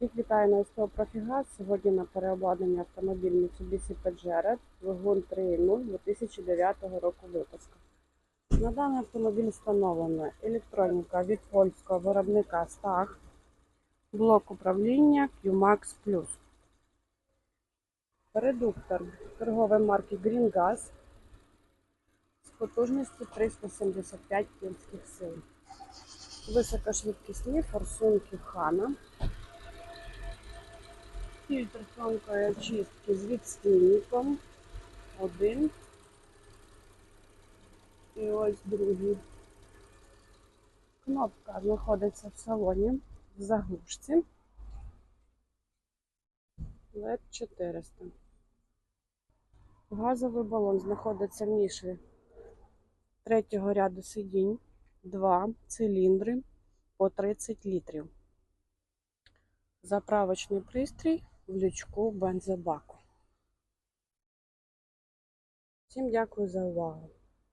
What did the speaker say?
Всіх вітаю на СТО Профігаз. Сьогодні на переобладнанні автомобіль Mitsubishi Pajero, двигун 3.0 2009 року випуску. На даний автомобіль встановлена електроніка від польського виробника Stag, блок управління QMAX Plus. Редуктор торгової марки Green Gas з потужністю 375 кінських сил. Високошвидкісні форсунки Хана. Фільтр тонкої очистки з відстійником. Один. І ось другий. Кнопка знаходиться в салоні в заглушці. LED 400. Газовий балон знаходиться в ніші третього ряду сидінь. Два циліндри по 30 літрів. Заправочний пристрій в лючку бензобаку. Всім дякую за увагу.